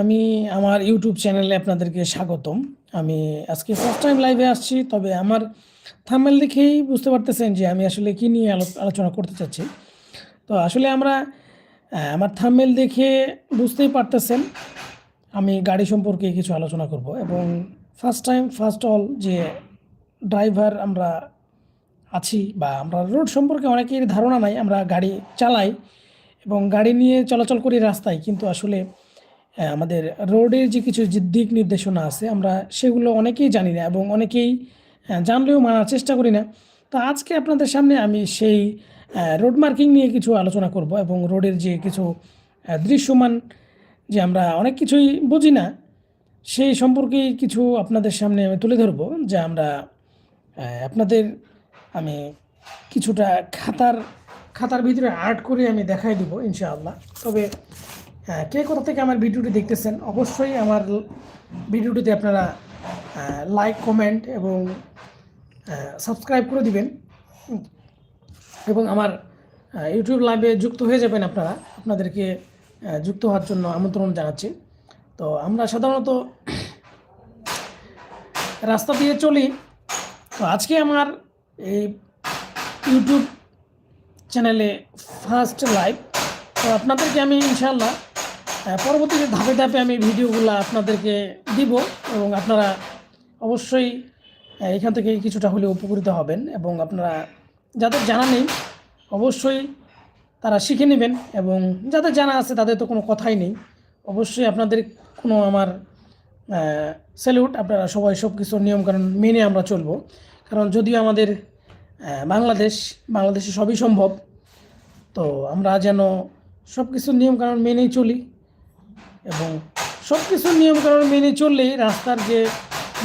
আমি আমার ইউটিউব চ্যানেলে আপনাদেরকে স্বাগতম। আমি আজকে ফার্স্ট টাইম লাইভে আসছি। তবে আমার থাম্বনেল দেখেই বুঝতে পারতেছেন যে আমি আসলে কি নিয়ে আলো আলোচনা করতে চাচ্ছি। তো আসলে আমরা আমার থাম্বনেল দেখে বুঝতেই পারতেছেন, আমি গাড়ি সম্পর্কে কিছু আলোচনা করব এবং ফার্স্ট টাইম ফার্স্ট অল যে ড্রাইভার আমরা আছি বা আমরা রোড সম্পর্কে অনেকের ধারণা নাই। আমরা গাড়ি চালাই এবং গাড়ি নিয়ে চলাচল করি রাস্তায়। কিন্তু আসলে আমাদের রোডের যে কিছু যে দিক নির্দেশনা আছে আমরা সেগুলো অনেকেই জানি না এবং অনেকেই জানলেও মানার চেষ্টা করি না। তো আজকে আপনাদের সামনে আমি সেই রোড মার্কিং নিয়ে কিছু আলোচনা করব এবং রোডের যে কিছু দৃশ্যমান যে আমরা অনেক কিছুই বুঝি না, সেই সম্পর্কেই কিছু আপনাদের সামনে আমি তুলে ধরব। যা আমরা আপনাদের আমি কিছুটা খাতার খাতার ভিতরে আর্ট করে আমি দেখাই দিব ইনশাআল্লাহ। তবে কে কোথা থেকে আমার ভিডিওটি দেখতেছেন অবশ্যই আমার ভিডিওটিতে আপনারা লাইক, কমেন্ট এবং সাবস্ক্রাইব করে দিবেন। এবং আমার ইউটিউব লাইভে যুক্ত হয়ে যাবেন আপনারা। আপনাদেরকে যুক্ত হওয়ার জন্য আমন্ত্রণ জানাচ্ছি। তো আমরা সাধারণত রাস্তা দিয়ে চলি। তো আজকে আমার এই ইউটিউব চ্যানেলে ফার্স্ট লাইভ। তো আপনাদেরকে আমি ইনশাআল্লাহ অ্যা পরবর্তীতে ধাপে, ধাপে আমি ভিডিওগুলো আপনাদেরকে দিব এবং আপনারা অবশ্যই এখান থেকে কিছুটা হলে উপকৃত হবেন এবং আপনারা যাদের জানা নেই অবশ্যই তারা শিখে নেবেন এবং যাদের জানা আছে তাদের তো কোনো কথাই নেই। অবশ্যই আপনাদের কোনো আমার স্যালুট আপনারা সবাই সবকিছু নিয়মকানুন মেনে আমরা চলবো। কারণ যদিও আমাদের বাংলাদেশ, বাংলাদেশে সবই সম্ভব। তো আমরা যেন সবকিছুর নিয়মকানুন মেনেই চলি এবং সবকিছুর নিয়মকানুন মেনে চললেই রাস্তার যে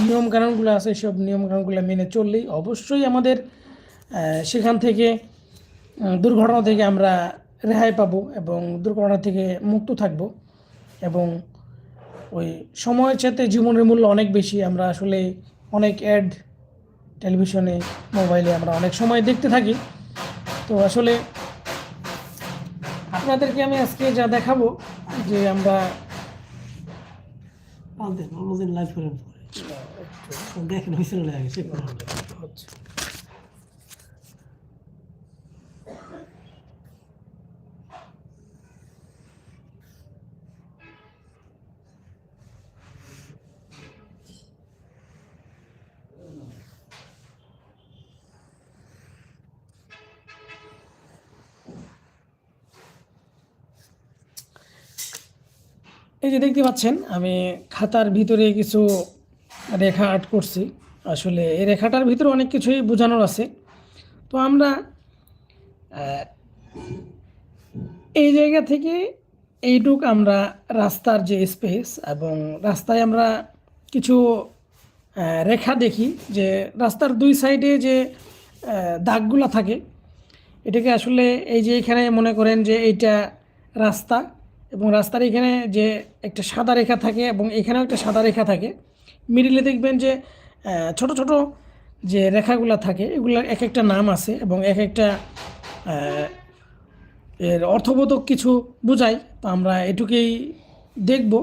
নিয়মকানুনগুলো আছে সব নিয়মকানুনগুলো মেনে চললেই অবশ্যই আমাদের সেখান থেকে দুর্ঘটনা থেকে আমরা রেহাই পাবো এবং দুর্ঘটনা থেকে মুক্ত থাকব এবং ওই সময়ের সাথে জীবনের মূল্য অনেক বেশি। আমরা আসলে অনেক অ্যাড টেলিভিশনে, মোবাইলে আমরা অনেক সময় দেখতে থাকি। তো আসলে আপনাদেরকে আমি আজকে যা দেখাবো যে আমরা পাল্টেন অন্যদিন লাইভ করেন পরে দেখেন হয়েছিল আগে চেক করেন এই যে দেখতে পাচ্ছেন আমি খাতার ভিতরে কিছু রেখা আর্ট করছি। আসলে এই রেখাটার ভিতরে অনেক কিছুই বোঝানোর আছে। তো আমরা এই জায়গা থেকে এইটুক আমরা রাস্তার যে স্পেস এবং রাস্তায় আমরা কিছু রেখা দেখি যে রাস্তার দুই সাইডে যে দাগগুলা থাকে, এটাকে আসলে এই যে এখানে মনে করেন যে এইটা রাস্তা এবং রাস্তার এখানে যে একটা সাদা রেখা থাকে এবং এখানেও একটা সাদা রেখা থাকে। মিডিলে দেখবেন যে ছোট, ছোট যে রেখাগুলা থাকে এগুলার একেকটা নাম আছে এবং এক একটা এর অর্থবোধক কিছু বোঝায়। তো আমরা এটুকুই দেখব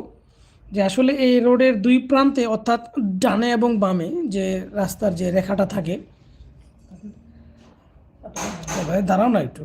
যে আসলে এই রোডের দুই প্রান্তে অর্থাৎ ডানে এবং বামে যে রাস্তার যে রেখাটা থাকে এ দাঁড়াও না একটু।